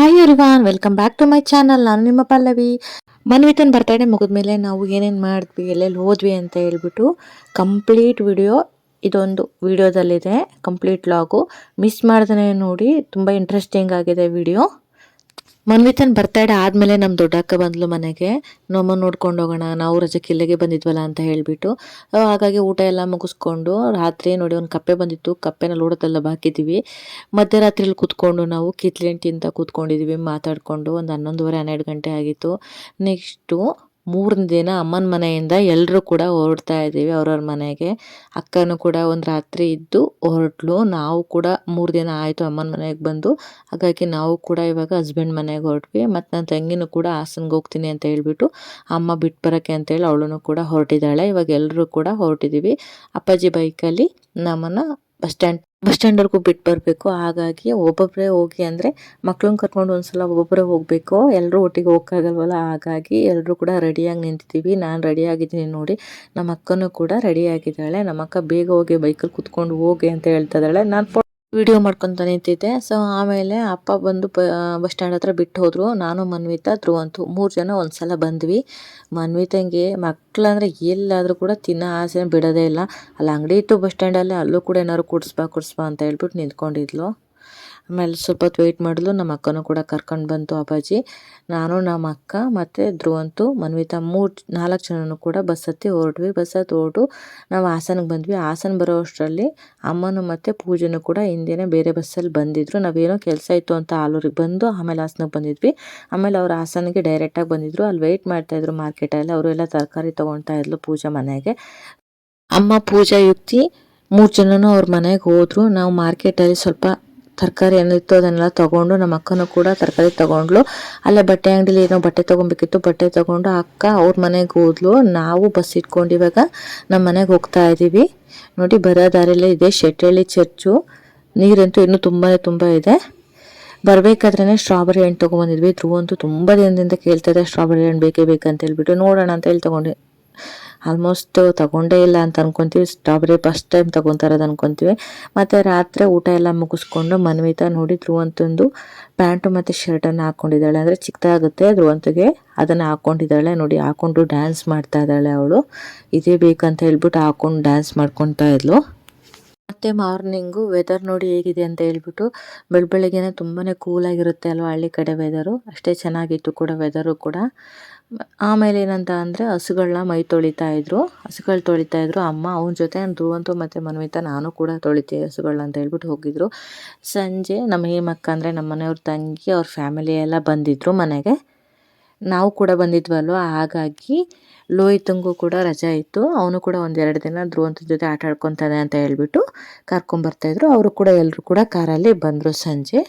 Hi von welcome back to my channel ನಾನು ನಿಮ್ಮ ಪಲ್ಲವಿ. ಮನ್ವಿತನ್ ಮುಗಿದ ಮೇಲೆ ನಾವು ಏನೇನು ಮಾಡಿದ್ವಿ, ಎಲ್ಲೆಲ್ಲಿ ಹೋದ್ವಿ ಅಂತ ಹೇಳ್ಬಿಟ್ಟು ಕಂಪ್ಲೀಟ್ ವಿಡಿಯೋ ಇದೊಂದು ವಿಡಿಯೋದಲ್ಲಿದೆ ಕಂಪ್ಲೀಟ್ ಲಾಗು ಮಿಸ್ ಮಾಡ್ದೇ ನೋಡಿ, ತುಂಬ ಇಂಟ್ರೆಸ್ಟಿಂಗ್ ಆಗಿದೆ ವಿಡಿಯೋ ಮನ್ವಿತನ್ ಬರ್ತಡೇ ಆದಮೇಲೆ ನಮ್ಮ ದೊಡ್ಡಕ್ಕ ಬಂದ್ಲು ಮನೆಗೆ. ನಮ್ಮ ನೋಡ್ಕೊಂಡು ಹೋಗೋಣ, ನಾವು ರಜೆ ಕಿಲ್ಲೆಗೆ ಬಂದಿದ್ವಲ್ಲ ಅಂತ ಹೇಳಿಬಿಟ್ಟು. ಹಾಗಾಗಿ ಊಟ ಎಲ್ಲ ಮುಗಿಸ್ಕೊಂಡು ರಾತ್ರಿ ನೋಡಿ ಒಂದು ಕಪ್ಪೆ ಬಂದಿತ್ತು. ಕಪ್ಪೆನ ಲೋಡದೆಲ್ಲ ಹಾಕಿದ್ದೀವಿ ಮಧ್ಯರಾತ್ರಿಲಿ ಕೂತ್ಕೊಂಡು ನಾವು ಕಿತ್ಲೆಂಟಿಂದ ಕೂತ್ಕೊಂಡಿದ್ವಿ, ಮಾತಾಡಿಕೊಂಡು ಒಂದು ಹನ್ನೊಂದುವರೆ ಹನ್ನೆರಡು ಗಂಟೆ ಆಗಿತ್ತು. ನೆಕ್ಸ್ಟು ಮೂರನೇ ದಿನ ಅಮ್ಮನ ಮನೆಯಿಂದ ಎಲ್ಲರೂ ಕೂಡ ಹೊರಡ್ತಾ ಇದ್ದೀವಿ ಅವ್ರವ್ರ ಮನೆಗೆ. ಅಕ್ಕನೂ ಕೂಡ ಒಂದು ರಾತ್ರಿ ಇದ್ದು ಹೊರಟ್ಲು. ನಾವು ಕೂಡ ಮೂರು ದಿನ ಆಯಿತು ಅಮ್ಮನ ಮನೆಗೆ ಬಂದು. ಹಾಗಾಗಿ ನಾವು ಕೂಡ ಇವಾಗ ಹಸ್ಬೆಂಡ್ ಮನೆಗೆ ಹೊರಟ್ವಿ. ಮತ್ತು ನನ್ನ ತಂಗಿನೂ ಕೂಡ ಹಾಸನ್ಗೆ ಹೋಗ್ತೀನಿ ಅಂತ ಹೇಳಿಬಿಟ್ಟು ಅಮ್ಮ ಬಿಟ್ಟು ಬರೋಕ್ಕೆ ಅಂತೇಳಿ ಅವಳೂ ಕೂಡ ಹೊರಟಿದ್ದಾಳೆ. ಇವಾಗ ಎಲ್ಲರೂ ಕೂಡ ಹೊರಟಿದ್ದೀವಿ ಅಪ್ಪಾಜಿ ಬೈಕಲ್ಲಿ ನಮ್ಮನ್ನು ಬಸ್ ಸ್ಟ್ಯಾಂಡ್, ಬಸ್ ಸ್ಟ್ಯಾಂಡರ್ಗೂ ಬಿಟ್ಟು ಬರಬೇಕು. ಹಾಗಾಗಿ ಒಬ್ಬೊಬ್ಬರೇ ಹೋಗಿ ಅಂದರೆ ಮಕ್ಳನ್ನ ಕರ್ಕೊಂಡು ಒಂದ್ಸಲ ಒಬ್ಬೊಬ್ಬರೇ ಹೋಗಬೇಕು. ಎಲ್ಲರೂ ಒಟ್ಟಿಗೆ ಹೋಗೋಕ್ಕಾಗಲ್ವಲ್ಲ? ಹಾಗಾಗಿ ಎಲ್ಲರೂ ಕೂಡ ರೆಡಿಯಾಗಿ ನಿಂತಿದ್ದೀವಿ. ನಾನು ರೆಡಿಯಾಗಿದ್ದೀನಿ ನೋಡಿ. ನಮ್ಮ ಅಕ್ಕನೂ ಕೂಡ ರೆಡಿಯಾಗಿದ್ದಾಳೆ. ನಮ್ಮ ಅಕ್ಕ ಬೇಗ ಹೋಗಿ ಬೈಕಲ್ಲಿ ಕುತ್ಕೊಂಡು ಹೋಗಿ ಅಂತ ಹೇಳ್ತಾ ಇದ್ದಾಳೆ. ನಾನು ವಿಡಿಯೋ ಮಾಡ್ಕೊತ ನಿಂತಿದ್ದೆ. ಸೊ ಆಮೇಲೆ ಅಪ್ಪ ಬಂದು ಬಸ್ ಸ್ಟ್ಯಾಂಡ್ ಹತ್ರ ಬಿಟ್ಟು ಹೋದರು ನಾನು, ಮನ್ವಿತಾ ಧ್ರುವಂತು ಮೂರು ಜನ ಒಂದ್ಸಲ ಬಂದ್ವಿ. ಮನ್ವಿತಂಗೆ ಮಕ್ಕಳಂದ್ರೆ ಎಲ್ಲಾದರೂ ಕೂಡ ತಿನ್ನೋ ಆಸೆ ಬಿಡೋದೇ ಇಲ್ಲ. ಅಲ್ಲಿ, ಅಂಗಡಿ ಇತ್ತು ಬಸ್ ಸ್ಟ್ಯಾಂಡಲ್ಲಿ, ಅಲ್ಲೂ ಕೂಡ ಏನಾದ್ರು ಕುಡಿಸ್ಬಾ ಕುಡಿಸ್ಬಾ ಅಂತ ಹೇಳ್ಬಿಟ್ಟು ನಿಂತ್ಕೊಂಡಿದ್ಲು. ಆಮೇಲೆ ಸ್ವಲ್ಪ ಹೊತ್ತು ವೆಯ್ಟ್ ಮಾಡಿದ್ಲು. ನಮ್ಮ ಅಕ್ಕನೂ ಕೂಡ ಕರ್ಕೊಂಡು ಬಂತು ಅಪ್ಪಾಜಿ. ನಾನು, ನಮ್ಮ ಅಕ್ಕ ಮತ್ತು ಧ್ರುವಂತು ಮನ್ವಿತಾ ಮೂರು, ನಾಲ್ಕು ಜನನೂ ಕೂಡ ಬಸ್ ಹತ್ತಿ ಹೊರಟ್ವಿ. ಬಸ್ ಹತ್ತಿ ಹೊರಟು ನಾವು ಹಾಸನಕ್ಕೆ ಬಂದ್ವಿ. ಹಾಸನ ಬರೋ ಅಷ್ಟರಲ್ಲಿ ಅಮ್ಮನೂ ಮತ್ತು ಪೂಜೆನೂ ಕೂಡ ಹಿಂದೆನೇ ಬೇರೆ ಬಸ್ಸಲ್ಲಿ ಬಂದಿದ್ರು. ನಾವೇನೋ ಕೆಲಸ ಇತ್ತು ಅಂತ ಆಲೂರಿಗೆ ಬಂದು ಆಮೇಲೆ ಹಾಸನಕ್ಕೆ ಬಂದಿದ್ವಿ. ಆಮೇಲೆ ಅವ್ರು ಹಾಸನಿಗೆ ಡೈರೆಕ್ಟಾಗಿ ಬಂದಿದ್ರು. ಅಲ್ಲಿ ವೆಯ್ಟ್ ಮಾಡ್ತಾಯಿದ್ರು ಮಾರ್ಕೆಟಲ್ಲಿ ಅವರು ಎಲ್ಲ ತರಕಾರಿ ತೊಗೊಳ್ತಾ ಇದ್ಲು ಪೂಜಾ ಮನೆಗೆ. ಅಮ್ಮ ಪೂಜಾ ಯುಕ್ತಿ ಮೂರು ಜನನೂ ಅವ್ರ ಮನೆಗೆ ಹೋದರು. ನಾವು ಮಾರ್ಕೆಟಲ್ಲಿ ಸ್ವಲ್ಪ ತರಕಾರಿ ಏನಿತ್ತು ಅದನ್ನೆಲ್ಲ ತೊಗೊಂಡು ನಮ್ಮ ಅಕ್ಕನೂ ಕೂಡ ತರಕಾರಿ ತೊಗೊಂಡ್ಲು ಅಲ್ಲೇ ಬಟ್ಟೆ ಅಂಗಡಿಲಿ ಏನೋ ಬಟ್ಟೆ ತೊಗೊಬೇಕಿತ್ತು ಬಟ್ಟೆ ತೊಗೊಂಡು ಅಕ್ಕ ಅವ್ರ ಮನೆಗೆ ಹೋದ್ಲು. ನಾವು ಬಸ್ ಇಟ್ಕೊಂಡು ಇವಾಗ ನಮ್ಮ ಮನೆಗೆ ಹೋಗ್ತಾ ಇದ್ದೀವಿ ನೋಡಿ, ಬರೋ ದಾರಿಯಲ್ಲೇ ಇದೆ ಶೆಟ್ಟಳ್ಳಿ ಚರ್ಚು. ನೀರಂತೂ ಇನ್ನೂ ತುಂಬಾ ತುಂಬ ಇದೆ. ಬರಬೇಕಾದ್ರೆ ಸ್ಟ್ರಾಬೆರಿ ಹಣ್ಣು ತೊಗೊಂಬಂದಿದ್ವಿ. ಧ್ರುವಂತೂ ತುಂಬ ದಿನದಿಂದ ಕೇಳ್ತಾ ಇದೆ ಸ್ಟ್ರಾಬೆರಿ ಹಣ್ಣು ಬೇಕೇ ಬೇಕಂತ ಹೇಳ್ಬಿಟ್ಟು ನೋಡೋಣ ಅಂತ ಹೇಳಿ ತೊಗೊಂಡು ಆಲ್ಮೋಸ್ಟ್ ತಗೊಂಡೇ ಇಲ್ಲ ಅಂತ ಅನ್ಕೊಂತೀವಿ. ಸ್ಟ್ರಾಬೆರಿ ಫಸ್ಟ್ ಟೈಮ್ ತಗೊಂತಾರದ ಅನ್ಕೊಂತೀವಿ. ಮತ್ತು ರಾತ್ರಿ ಊಟ ಎಲ್ಲ ಮುಗಿಸ್ಕೊಂಡು ಮನ್ವಿತ ನೋಡಿ ಧ್ರುವಂತಂದು ಪ್ಯಾಂಟು ಮತ್ತು ಶರ್ಟನ್ನು ಹಾಕ್ಕೊಂಡಿದ್ದಾಳೆ ಅಂದರೆ ಚಿಕ್ಕದಾಗುತ್ತೆ. ಧ್ರುವಂತಿಗೆ ಅದನ್ನು ಹಾಕ್ಕೊಂಡಿದ್ದಾಳೆ ನೋಡಿ ಹಾಕ್ಕೊಂಡು ಡ್ಯಾನ್ಸ್ ಮಾಡ್ತಾ ಇದ್ದಾಳೆ ಅವಳು. ಇದೇ ಬೇಕಂತ ಹೇಳ್ಬಿಟ್ಟು ಹಾಕ್ಕೊಂಡು ಡ್ಯಾನ್ಸ್ ಮಾಡ್ಕೊತಾ ಇದ್ಲು. ಮತ್ತು ಮಾರ್ನಿಂಗು ವೆದರ್ ನೋಡಿ ಹೇಗಿದೆ ಅಂತ ಹೇಳ್ಬಿಟ್ಟು ಬೆಳ ತುಂಬಾ ಕೂಲಾಗಿರುತ್ತೆ ಅಲ್ವಾ ಹಳ್ಳಿ ಕಡೆ ವೆದರು ಅಷ್ಟೇ ಚೆನ್ನಾಗಿತ್ತು ಕೂಡ ವೆದರು ಕೂಡ. ಆಮೇಲೆ ಏನಂತ ಅಂದರೆ ಹಸುಗಳನ್ನ ಮೈ ತೊಳಿತಾ ಇದ್ರು. ಹಸುಗಳು ತೊಳಿತಾ ಇದ್ರು. ಅಮ್ಮ ಅವನ ಜೊತೆ ಧ್ರುವಂತು ಮತ್ತು ಮನ್ವಿತ ನಾನು ಕೂಡ ತೊಳಿತೀವಿ ಹಸುಗಳನ್ನ ಅಂತ ಹೇಳ್ಬಿಟ್ಟು ಹೋಗಿದ್ರು. ಸಂಜೆ ನಮ್ಮ ಹೇಮಕ್ಕ ಅಂದರೆ ನಮ್ಮ ಮನೆಯವ್ರ ತಂಗಿ ಅವ್ರ ಫ್ಯಾಮಿಲಿ ಎಲ್ಲ ಬಂದಿದ್ದರು ಮನೆಗೆ. ನಾವು ಕೂಡ ಬಂದಿದ್ವಲ್ವ? ಹಾಗಾಗಿ ಲೋಹಿತಂಗೂ ಕೂಡ ರಜಾ ಇತ್ತು. ಅವನು ಕೂಡ ಒಂದೆರಡು ದಿನ ಧ್ರುವಂತನ ಜೊತೆ ಆಟ ಆಡ್ಕೊತಾನೆ ಅಂತ ಹೇಳ್ಬಿಟ್ಟು ಕರ್ಕೊಂಬರ್ತಾಯಿದ್ರು ಅವರು ಕೂಡ ಎಲ್ಲರೂ ಕೂಡ ಕಾರಲ್ಲಿ ಬಂದರು ಸಂಜೆ.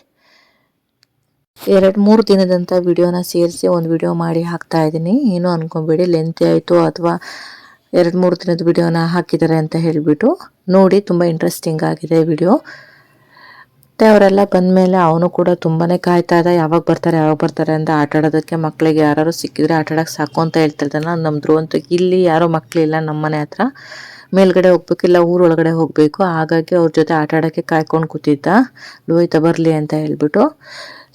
ಎರಡು ಮೂರು ದಿನದಂಥ ವಿಡಿಯೋನ ಸೇರಿಸಿ ಒಂದು ವಿಡಿಯೋ ಮಾಡಿ ಹಾಕ್ತಾ ಇದ್ದೀನಿ. ಏನು ಅನ್ಕೊಬೇಡಿ ಲೆಂತಿ ಆಯಿತು ಅಥವಾ ಎರಡು ಮೂರು ದಿನದ ವಿಡಿಯೋನ ಹಾಕಿದ್ದಾರೆ ಅಂತ ಹೇಳಿಬಿಟ್ಟು ನೋಡಿ, ತುಂಬ ಇಂಟ್ರೆಸ್ಟಿಂಗ್ ಆಗಿದೆ ವಿಡಿಯೋ. ಮತ್ತು ಅವರೆಲ್ಲ ಬಂದಮೇಲೆ ಅವನು ಕೂಡ ತುಂಬಾ ಕಾಯ್ತಾ ಇದ್ದ, ಯಾವಾಗ ಬರ್ತಾರೆ ಯಾವಾಗ ಬರ್ತಾರೆ ಅಂತ ಆಟ ಆಡೋದಕ್ಕೆ ಮಕ್ಕಳಿಗೆ ಯಾರು ಸಿಕ್ಕಿದ್ರೆ ಆಟ ಆಡೋಕ್ಕೆ ಸಾಕು ಅಂತ ಹೇಳ್ತಿರ್ತಾನೆ. ನಮ್ಮ ಧ್ರುವಂತ ಇಲ್ಲಿ ಯಾರೂ ಮಕ್ಕಳಿಲ್ಲ ನಮ್ಮ ಮನೆ ಹತ್ರ. ಮೇಲ್ಗಡೆ ಹೋಗ್ಬೇಕಿಲ್ಲ ಊರೊಳಗಡೆ ಹೋಗಬೇಕು. ಹಾಗಾಗಿ ಅವ್ರ ಜೊತೆ ಆಟ ಆಡೋಕ್ಕೆ ಕಾಯ್ಕೊಂಡು ಕೂತಿದ್ದ. ಲೋಹಿತ ಬರಲಿ ಅಂತ ಹೇಳ್ಬಿಟ್ಟು.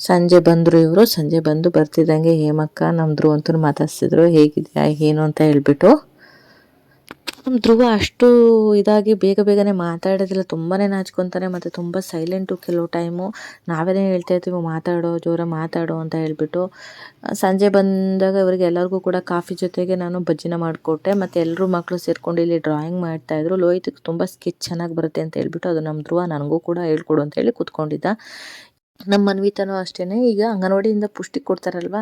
ಸಂಜೆ ಬಂದರು ಇವರು, ಸಂಜೆ ಬಂದು ಬರ್ತಿದ್ದಂಗೆ ಹೇಮಕ್ಕ ನಮ್ಮ ಧ್ರುವಂತೂ ಮಾತಾಡ್ಸಿದ್ರು. ಹೇಗಿದೆಯಾ ಏನು ಅಂತ ಹೇಳ್ಬಿಟ್ಟು. ನಮ್ಮ ಧ್ರುವ ಅಷ್ಟು ಇದಾಗಿ ಬೇಗ ಬೇಗನೆ ಮಾತಾಡೋದಿಲ್ಲ. ತುಂಬಾ ನಾಚ್ಕೊತಾನೆ ಮತ್ತು ತುಂಬ ಸೈಲೆಂಟು ಕೆಲವು ಟೈಮು ನಾವೇನೇ ಹೇಳ್ತಾ ಇರ್ತೀವಿ ಮಾತಾಡೋ, ಜೋರ ಮಾತಾಡೋ ಅಂತ ಹೇಳ್ಬಿಟ್ಟು. ಸಂಜೆ ಬಂದಾಗ ಇವರಿಗೆ ಎಲ್ಲರಿಗೂ ಕೂಡ ಕಾಫಿ ಜೊತೆಗೆ ನಾನು ಬಜ್ಜಿನ ಮಾಡಿಕೊಟ್ಟೆ. ಮತ್ತು ಎಲ್ಲರೂ ಮಕ್ಕಳು ಸೇರ್ಕೊಂಡು ಇಲ್ಲಿ ಡ್ರಾಯಿಂಗ್ ಮಾಡ್ತಾಯಿದ್ರು ಲೋಹಿತ್ಗೆ ತುಂಬ ಸ್ಕೆಚ್ ಚೆನ್ನಾಗಿ ಬರುತ್ತೆ ಅಂತ ಹೇಳ್ಬಿಟ್ಟು ಅದು ನಮ್ಮ ಧ್ರುವ ನನಗೂ ಕೂಡ ಹೇಳ್ಕೊಡು ಅಂತ ಹೇಳಿ ಕೂತ್ಕೊಂಡಿದ್ದ. ನಮ್ಮ ಮನ್ವಿತನೂ ಅಷ್ಟೇ ಈಗ ಅಂಗನವಾಡಿಯಿಂದ ಪುಷ್ಟಿ ಕೊಡ್ತಾರಲ್ವ?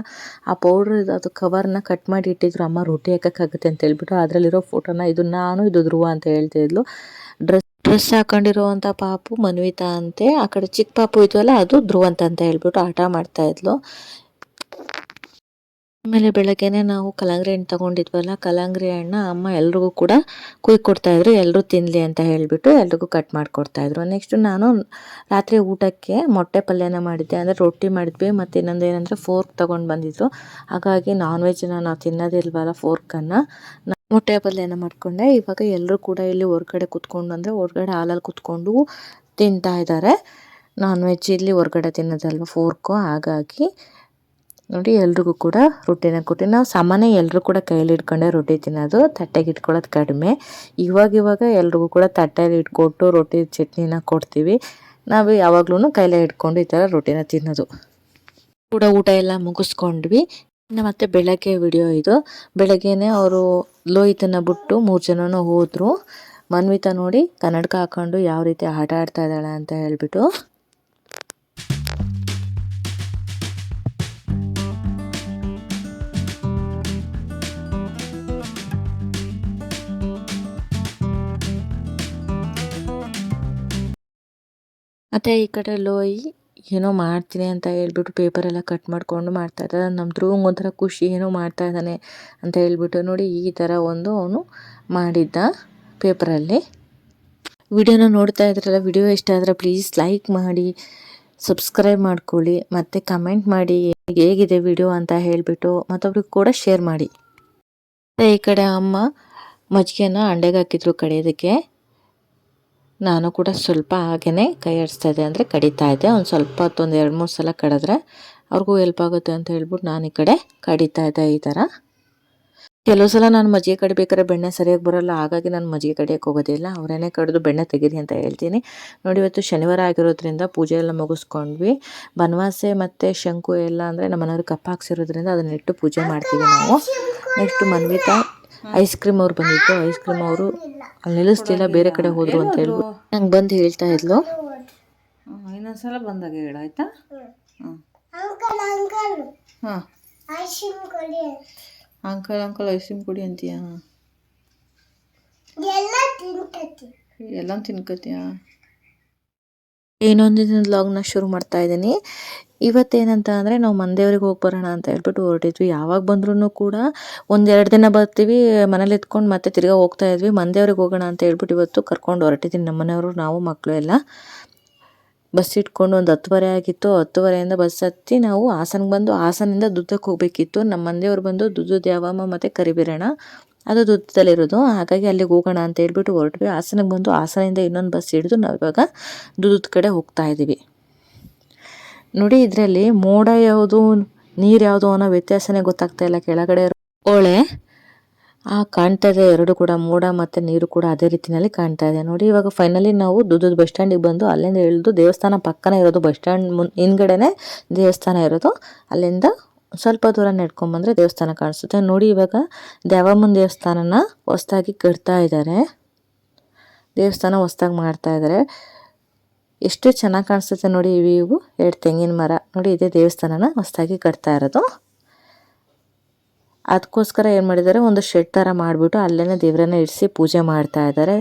ಆ ಪೌಡ್ರ್ ಅದು ಕವರ್ನ ಕಟ್ ಮಾಡಿ ಇಟ್ಟಿದ್ರು, ಅಮ್ಮ ರೊಟ್ಟಿ ಹಾಕೋಕ್ಕಾಗುತ್ತೆ ಅಂತ ಹೇಳ್ಬಿಟ್ಟು ಅದರಲ್ಲಿರೋ ಫೋಟೋನ ಇದು ನಾನು ಇದು ಧ್ರುವ ಅಂತ ಹೇಳ್ತಿದ್ಲು ಡ್ರೆಸ್ ಡ್ರೆಸ್ ಹಾಕೊಂಡಿರುವಂಥ ಪಾಪು ಮನ್ವಿತಾ ಅಂತೆ. ಆ ಕಡೆ ಚಿಕ್ಕ ಪಾಪು ಇದ್ವಲ್ಲ, ಅದು ಧ್ರುವಂತ ಅಂತ ಹೇಳ್ಬಿಟ್ಟು ಆಟ ಮಾಡ್ತಾ ಇದ್ಲು. ಆಮೇಲೆ ಬೆಳಗ್ಗೆನೆ ನಾವು ಕಲ್ಲಂಗಡಿ ಹಣ್ಣು ತಗೊಂಡಿದ್ವಲ್ಲ ಕಲ್ಲಂಗಡಿ ಹಣ್ಣು ಅಮ್ಮ ಎಲ್ರಿಗೂ ಕೂಡ ಕುಯ್ ಇದ್ರು. ಎಲ್ಲರೂ ತಿನ್ನಲಿ ಅಂತ ಹೇಳಿಬಿಟ್ಟು ಎಲ್ರಿಗೂ ಕಟ್ ಮಾಡಿಕೊಡ್ತಾಯಿದ್ರು ನೆಕ್ಸ್ಟು ನಾನು ರಾತ್ರಿ ಊಟಕ್ಕೆ ಮೊಟ್ಟೆ ಪಲ್ಯನ ಮಾಡಿದ್ದೆ. ಅಂದರೆ ರೊಟ್ಟಿ ಮಾಡಿದ್ವಿ. ಮತ್ತು ಇನ್ನೊಂದು ಏನಂದರೆ ಫೋರ್ಕ್ ತೊಗೊಂಡು ಬಂದಿದ್ರು. ಹಾಗಾಗಿ ನಾನ್ ವೆಜ್ನ ನಾವು ತಿನ್ನೋದಿಲ್ವಲ್ಲ ಫೋರ್ಕನ್ನು ಮೊಟ್ಟೆ ಪಲ್ಯನ ಮಾಡಿಕೊಂಡೆ. ಇವಾಗ ಎಲ್ಲರೂ ಕೂಡ ಇಲ್ಲಿ ಹೊರ್ಗಡೆ ಕುತ್ಕೊಂಡು, ಅಂದರೆ ಹೊರ್ಗಡೆ ಹಾಲಲ್ಲಿ ಕುತ್ಕೊಂಡು ತಿಂತಾ ಇದ್ದಾರೆ ನಾನ್ ವೆಜ್ ಇಲ್ಲಿ ಹೊರ್ಗಡೆ ತಿನ್ನೋದಲ್ವ ಫೋರ್ಕು ಹಾಗಾಗಿ ನೋಡಿ, ಎಲ್ರಿಗೂ ಕೂಡ ರೊಟ್ಟಿನ ಕೊಟ್ಟು ನಾವು ಸಾಮಾನ್ಯ ಎಲ್ಲರೂ ಕೂಡ ಕೈಯಲ್ಲಿ ಇಟ್ಕೊಂಡೆ ರೊಟ್ಟಿ ತಿನ್ನೋದು, ತಟ್ಟೆಗೆ ಇಟ್ಕೊಳ್ಳೋದು ಕಡಿಮೆ. ಇವಾಗ ಇವಾಗ ಎಲ್ರಿಗೂ ಕೂಡ ತಟ್ಟೆಯಲ್ಲಿ ಇಟ್ಕೊಟ್ಟು ರೊಟ್ಟಿ ಚಟ್ನಿನ ಕೊಡ್ತೀವಿ. ನಾವು ಯಾವಾಗ್ಲೂ ಕೈಲೇ ಇಟ್ಕೊಂಡು ಈ ಥರ ರೊಟ್ಟಿನ ತಿನ್ನೋದು. ಕೂಡ ಊಟ ಎಲ್ಲ ಮುಗಿಸ್ಕೊಂಡ್ವಿ. ಮತ್ತೆ ಬೆಳಗ್ಗೆ ವಿಡಿಯೋ ಇದು. ಬೆಳಗ್ಗೆನೆ ಅವರು ಲೋಹಿತನ ಬಿಟ್ಟು ಮೂರು ಜನನೂ ಹೋದರು. ಮನ್ವಿತಾ ನೋಡಿ, ಕನ್ನಡಕ ಹಾಕೊಂಡು ಯಾವ ರೀತಿ ಆಟ ಆಡ್ತಾ ಇದ್ದಾಳೆ ಅಂತ ಹೇಳ್ಬಿಟ್ಟು. ಮತ್ತೆ ಈ ಕಡೆ ಲೋಯಿ ಏನೋ ಮಾಡ್ತೀನಿ ಅಂತ ಹೇಳ್ಬಿಟ್ಟು ಪೇಪರೆಲ್ಲ ಕಟ್ ಮಾಡಿಕೊಂಡು ಮಾಡ್ತಾ ಇದ್ದಾರೆ ನಮ್ಮ ಧ್ರುವಂಗೆ ಒಂಥರ ಖುಷಿ, ಏನೋ ಮಾಡ್ತಾ ಇದ್ದಾನೆ ಅಂತ ಹೇಳ್ಬಿಟ್ಟು ನೋಡಿ ಈ ಥರ ಒಂದು ಅವನು ಮಾಡಿದ್ದ ಪೇಪರಲ್ಲಿ ವಿಡಿಯೋನ ನೋಡ್ತಾ ಇದ್ರಲ್ಲ, ವಿಡಿಯೋ ಇಷ್ಟ ಆದರೆ ಪ್ಲೀಸ್ ಲೈಕ್ ಮಾಡಿ ಸಬ್ಸ್ಕ್ರೈಬ್ ಮಾಡ್ಕೊಳ್ಳಿ, ಮತ್ತು ಕಮೆಂಟ್ ಮಾಡಿ ಹೇಗಿದೆ ವಿಡಿಯೋ ಅಂತ ಹೇಳಿಬಿಟ್ಟು ಮತ್ತೊಬ್ರಿಗೆ ಕೂಡ ಶೇರ್ ಮಾಡಿ. ಈ ಕಡೆ ಅಮ್ಮ ಮಜ್ಜಿಗೆನ ಅಂಡೆಗೆ ಹಾಕಿದ್ರು ಕಡಿಯೋದಕ್ಕೆ. ನಾನು ಕೂಡ ಸ್ವಲ್ಪ ಹಾಗೆಯೇ ಕೈ ಆಡಿಸ್ತಾ ಇದ್ದೆ ಅಂದರೆ ಕಡಿತಾ ಇದ್ದೆ. ಒಂದು ಸ್ವಲ್ಪ ಹೊತ್ತು ಒಂದು ಎರಡು ಮೂರು ಸಲ ಕಡಿದ್ರೆ ಅವ್ರಿಗೂ ಹೆಲ್ಪ್ ಆಗುತ್ತೆ ಅಂತ ಹೇಳ್ಬಿಟ್ಟು ನಾನು ಈ ಕಡೆ ಕಡಿತಾ ಇದ್ದೆ ಈ ಥರ ಕೆಲವು ಸಲ ನಾನು ಮಜ್ಜಿಗೆ ಕಡಿಬೇಕಾದ್ರೆ ಬೆಣ್ಣೆ ಸರಿಯಾಗಿ ಬರೋಲ್ಲ, ಹಾಗಾಗಿ ನಾನು ಮಜ್ಜಿಗೆ ಕಡಿಯೋಕ್ಕೆ ಹೋಗೋದಿಲ್ಲ ಅವರೇನೆ ಕಡಿದು ಬೆಣ್ಣೆ ತೆಗೀರಿ ಅಂತ ಹೇಳ್ತೀನಿ. ನೋಡಿ, ಇವತ್ತು ಶನಿವಾರ ಆಗಿರೋದ್ರಿಂದ ಪೂಜೆ ಎಲ್ಲ ಮುಗಿಸ್ಕೊಂಡ್ವಿ. ಬನವಾಸೆ ಮತ್ತು ಶಂಕು ಎಲ್ಲ ಅಂದರೆ ನಮ್ಮ ಮನೆಯವ್ರಿಗೆ ಕಪ್ಪ ಹಾಕ್ಸಿರೋದ್ರಿಂದ ಅದನ್ನಿಟ್ಟು ಪೂಜೆ ಮಾಡ್ತೀವಿ ನಾವು. ನೆಕ್ಸ್ಟ್ ಮನ್ವಿತಾ ಐಸ್ ಕ್ರೀಮ್ ಅವ್ರು ಬಂದಿದ್ದು ಐಸ್ ಕ್ರೀಮ್ ಅವರು ಅಲ್ಲಿ ನಿಲ್ಲಿಸ್ಲಿಲ್ಲ ಬೇರೆ ಕಡೆ ಹೋದ್ರು ಅಂತ ಹೇಳ್ಬಿಟ್ಟು. ನಂಗೆ ಬಂದು ಹೇಳ್ತಾ ಇದ್ಲು. ಇನ್ನೊಂದ್ಸಲ ಬಂದಾಗ ಹೇಳ ಆಯ್ತಾ? ಹಾಂ. ಹಾಂ ಅಂಕಲ್ ಅಂಕಲ್ ಐಸ್ ಕ್ರೀಮ್ ಕುಡಿ ಅಂತೀಯ? ಎಲ್ಲ ತಿನ್ಕತ್ತೀಯ ದಿನದ ಲಾಗ್ನ ಶುರು ಮಾಡ್ತಾ ಇದ್ದೀನಿ. ಇವತ್ತೇನಂತ ಅಂದರೆ ನಾವು ಮಂದೇವ್ರಿಗೆ ಹೋಗಿ ಬರೋಣ ಅಂತ ಹೇಳ್ಬಿಟ್ಟು ಹೊರಟಿದ್ವಿ. ಯಾವಾಗ ಬಂದ್ರೂ ಕೂಡ ಒಂದೆರಡು ದಿನ ಬರ್ತೀವಿ. ಮನೇಲಿ ಎತ್ಕೊಂಡು ಮತ್ತೆ ತಿರ್ಗಾ ಹೋಗ್ತಾ ಇದ್ವಿ. ಮಂದೇವ್ರಿಗೆ ಹೋಗೋಣ ಅಂತ ಹೇಳ್ಬಿಟ್ಟು ಇವತ್ತು ಕರ್ಕೊಂಡು ಹೊರಟಿದ್ದೀನಿ. ನಮ್ಮ ಮನೆಯವರು, ನಾವು ಮಕ್ಕಳು ಎಲ್ಲ. ಬಸ್ ಇಟ್ಕೊಂಡು ಒಂದು ಹತ್ತುವರೆ ಆಗಿತ್ತು. ಹತ್ತುವರೆಯಿಂದ ಬಸ್ ಹತ್ತಿ ನಾವು ಹಾಸನ್ಗೆ ಬಂದು ಹಾಸನಿಂದ ದುದ್ದಕ್ಕೆ ಹೋಗಬೇಕಿತ್ತು. ನಮ್ಮ ಮಂದಿಯವ್ರು ಬಂದು ದುದ್ದು ದ್ಯಾವಮ್ಮ ಮತ್ತು ಕರಿಬೀರಣ ಅದು ದುದ್ದದಲ್ಲಿರೋದು ಹಾಗಾಗಿ ಅಲ್ಲಿಗೆ ಹೋಗೋಣ ಅಂತ ಹೇಳ್ಬಿಟ್ಟು ಹೊರಟ್ವಿ. ಹಾಸನಿಗೆ ಬಂದು ಹಾಸನಿಂದ ಇನ್ನೊಂದು ಬಸ್ ಹಿಡಿದು ನಾವು ಇವಾಗ ದುದ್ದದ ಕಡೆ ಹೋಗ್ತಾ ಇದ್ದೀವಿ. ನೋಡಿ, ಇದರಲ್ಲಿ ಮೋಡ ಯಾವುದು, ನೀರು ಯಾವುದು ಅನ್ನೋ ವ್ಯತ್ಯಾಸನೇ ಗೊತ್ತಾಗ್ತಾ ಇಲ್ಲ. ಕೆಳಗಡೆ ಒಳೆ ಆ ಕಾಣ್ತಾ ಇದೆ ಎರಡು ಕೂಡ ಮೋಡ ಮತ್ತು ನೀರು ಕೂಡ ಅದೇ ರೀತಿಯಲ್ಲಿ ಕಾಣ್ತಾ ಇದೆ. ನೋಡಿ, ಇವಾಗ ಫೈನಲಿ ನಾವು ದುದ್ದದ ಬಸ್ ಸ್ಟ್ಯಾಂಡಿಗೆ ಬಂದು ಅಲ್ಲಿಂದ ಇಳಿದು ದೇವಸ್ಥಾನ ಪಕ್ಕನೇ ಇರೋದು ಬಸ್ ಸ್ಟ್ಯಾಂಡ್ ಮುನ್ ಹಿಂದ್ಗಡೆನೆ ದೇವಸ್ಥಾನ ಇರೋದು. ಅಲ್ಲಿಂದ ಸ್ವಲ್ಪ ದೂರ ನಡ್ಕೊಂಡ್ಬಂದ್ರೆ ದೇವಸ್ಥಾನ ಕಾಣಿಸುತ್ತೆ. ನೋಡಿ ಇವಾಗ ದೇವಮ್ಮನ ದೇವಸ್ಥಾನನ ಹೊಸ್ದಾಗಿ ಕಟ್ತಾ ಇದ್ದಾರೆ ದೇವಸ್ಥಾನ ಹೊಸ್ದಾಗಿ ಮಾಡ್ತಾ ಇದ್ದಾರೆ ಎಷ್ಟು ಚೆನ್ನಾಗಿ ಕಾಣಿಸುತ್ತೆ ನೋಡಿ ಇವು ಎರಡು ತೆಂಗಿನ ಮರ. ನೋಡಿ ಇದೇ ದೇವಸ್ಥಾನನ ಹೊಸ್ದಾಗಿ ಕಟ್ತಾ ಇರೋದು. ಅದಕ್ಕೋಸ್ಕರ ಏನು ಮಾಡಿದ್ದಾರೆ, ಒಂದು ಶೆಡ್ ಥರ ಮಾಡಿಬಿಟ್ಟು ಅಲ್ಲೇ ದೇವರನ್ನ ಇರಿಸಿ ಪೂಜೆ ಮಾಡ್ತಾ ಇದ್ದಾರೆ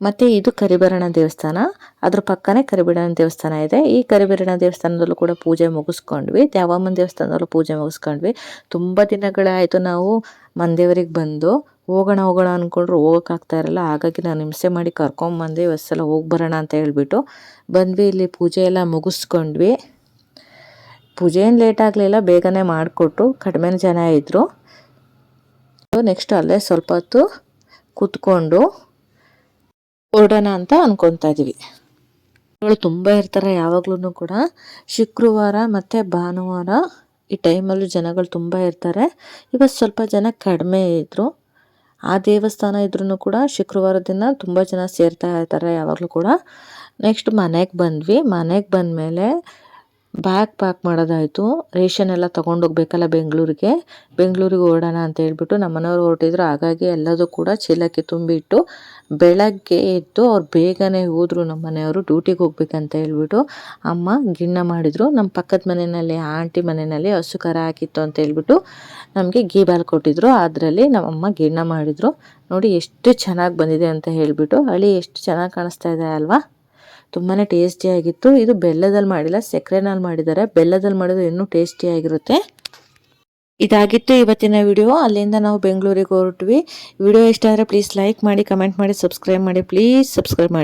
ಮತ್ತು ಇದು ಕರಿಬರಣ ದೇವಸ್ಥಾನ. ಅದ್ರ ಪಕ್ಕನೇ ಕರಿಬೀರಣ್ಣ ದೇವಸ್ಥಾನ ಇದೆ. ಈ ಕರಿಬೀರಣ ದೇವಸ್ಥಾನದಲ್ಲೂ ಕೂಡ ಪೂಜೆ ಮುಗಿಸ್ಕೊಂಡ್ವಿ. ದ್ಯಾವಮ್ಮನ ದೇವಸ್ಥಾನದಲ್ಲೂ ಪೂಜೆ ಮುಗಿಸ್ಕೊಂಡ್ವಿ. ತುಂಬ ದಿನಗಳಾಯಿತು ನಾವು ಮಂದೇವರಿಗೆ ಬಂದು. ಹೋಗೋಣ ಹೋಗೋಣ ಅಂದ್ಕೊಂಡ್ರು ಹೋಗೋಕ್ಕಾಗ್ತಾ ಇರಲ್ಲ. ಹಾಗಾಗಿ ನಾನು ಹಿಂಸೆ ಮಾಡಿ ಕರ್ಕೊಂಬಂದೆ ಇವತ್ತು ಹೋಗಿ ಬರೋಣ ಅಂತ ಹೇಳಿಬಿಟ್ಟು ಬಂದ್ವಿ. ಇಲ್ಲಿ ಪೂಜೆ ಎಲ್ಲ ಮುಗಿಸ್ಕೊಂಡ್ವಿ. ಪೂಜೆ ಏನು ಲೇಟ್ ಆಗಲಿಲ್ಲ. ಬೇಗನೆ ಮಾಡಿಕೊಟ್ರು. ಕಡಿಮೆ ಜನ ಇದ್ದರು ನೆಕ್ಸ್ಟ್ ಅಲ್ಲೇ ಸ್ವಲ್ಪ ಹೊತ್ತು ಕೂತ್ಕೊಂಡು ಹೊರಡೋಣ ಅಂತ ಅನ್ಕೊತಾ ಇದ್ದೀವಿ ಅವಳು ತುಂಬ ಇರ್ತಾರೆ ಯಾವಾಗ್ಲೂ ಕೂಡ. ಶುಕ್ರವಾರ ಮತ್ತು ಭಾನುವಾರ ಈ ಟೈಮಲ್ಲೂ ಜನಗಳು ತುಂಬ ಇರ್ತಾರೆ. ಇವತ್ತು ಸ್ವಲ್ಪ ಜನ ಕಡಿಮೆ ಇದ್ದರು ಆ ದೇವಸ್ಥಾನ ಇದ್ರೂ ಕೂಡ ಶುಕ್ರವಾರ ದಿನ ತುಂಬ ಜನ ಸೇರ್ತಾ ಇರ್ತಾರೆ ಯಾವಾಗಲೂ ಕೂಡ. ನೆಕ್ಸ್ಟ್ ಮನೆಗೆ ಬಂದ್ವಿ. ಮನೆಗೆ ಬಂದಮೇಲೆ ಬ್ಯಾಗ್ ಪ್ಯಾಕ್ ಮಾಡೋದಾಯಿತು. ರೇಷನ್ ಎಲ್ಲ ತೊಗೊಂಡೋಗ್ಬೇಕಲ್ಲ ಬೆಂಗಳೂರಿಗೆ. ಬೆಂಗಳೂರಿಗೆ ಓಡೋಣ ಅಂತ ಹೇಳ್ಬಿಟ್ಟು ನಮ್ಮ ಮನೆಯವ್ರು ಹೊರಟಿದ್ರು. ಹಾಗಾಗಿ ಎಲ್ಲದೂ ಕೂಡ ಚೀಲಕ್ಕೆ ತುಂಬಿಟ್ಟು ಬೆಳಗ್ಗೆ ಎದ್ದು ಅವ್ರು ಬೇಗನೆ ಹೋದರು ನಮ್ಮ ಮನೆಯವರು. ಡ್ಯೂಟಿಗೆ ಹೋಗ್ಬೇಕಂತ ಹೇಳ್ಬಿಟ್ಟು ಅಮ್ಮ ಗಿಣ್ಣ ಮಾಡಿದರು. ನಮ್ಮ ಪಕ್ಕದ ಮನೆಯಲ್ಲಿ, ಆಂಟಿ ಮನೆಯಲ್ಲಿ ಹಸು ಕರ ಹಾಕಿತ್ತು ಅಂತ ಹೇಳ್ಬಿಟ್ಟು ನಮಗೆ ಗೀಬಾಲ್ ಕೊಟ್ಟಿದ್ರು. ಅದರಲ್ಲಿ ನಮ್ಮಮ್ಮ ಗಿಣ್ಣ ಮಾಡಿದರು. ನೋಡಿ ಎಷ್ಟು ಚೆನ್ನಾಗಿ ಬಂದಿದೆ ಅಂತ ಹೇಳಿಬಿಟ್ಟು. ಹಳಿ ಎಷ್ಟು ಚೆನ್ನಾಗಿ ಕಾಣಿಸ್ತಾ ಇದೆ ಅಲ್ವಾ? ತುಂಬಾ ಟೇಸ್ಟಿಯಾಗಿತ್ತು ಇದು ಬೆಲ್ಲದಲ್ಲಿ ಮಾಡಿಲ್ಲ, ಸಕ್ಕರೆನಲ್ಲಿ ಮಾಡಿದ್ದಾರೆ. ಬೆಲ್ಲದಲ್ಲಿ ಮಾಡಿದ್ರೆ ಇನ್ನೂ ಟೇಸ್ಟಿಯಾಗಿರುತ್ತೆ ಇದಾಗಿತ್ತು ಇವತ್ತಿನ ವಿಡಿಯೋ ಅಲ್ಲಿಂದ ನಾವು ಬೆಂಗಳೂರಿಗೆ ಹೊರಟ್ವಿ. ವಿಡಿಯೋ ಇಷ್ಟ ಆದರೆ ಪ್ಲೀಸ್ ಲೈಕ್ ಮಾಡಿ ಕಮೆಂಟ್ ಮಾಡಿ ಸಬ್ಸ್ಕ್ರೈಬ್ ಮಾಡಿ. ಪ್ಲೀಸ್ ಸಬ್ಸ್ಕ್ರೈಬ್ ಮಾಡಿ.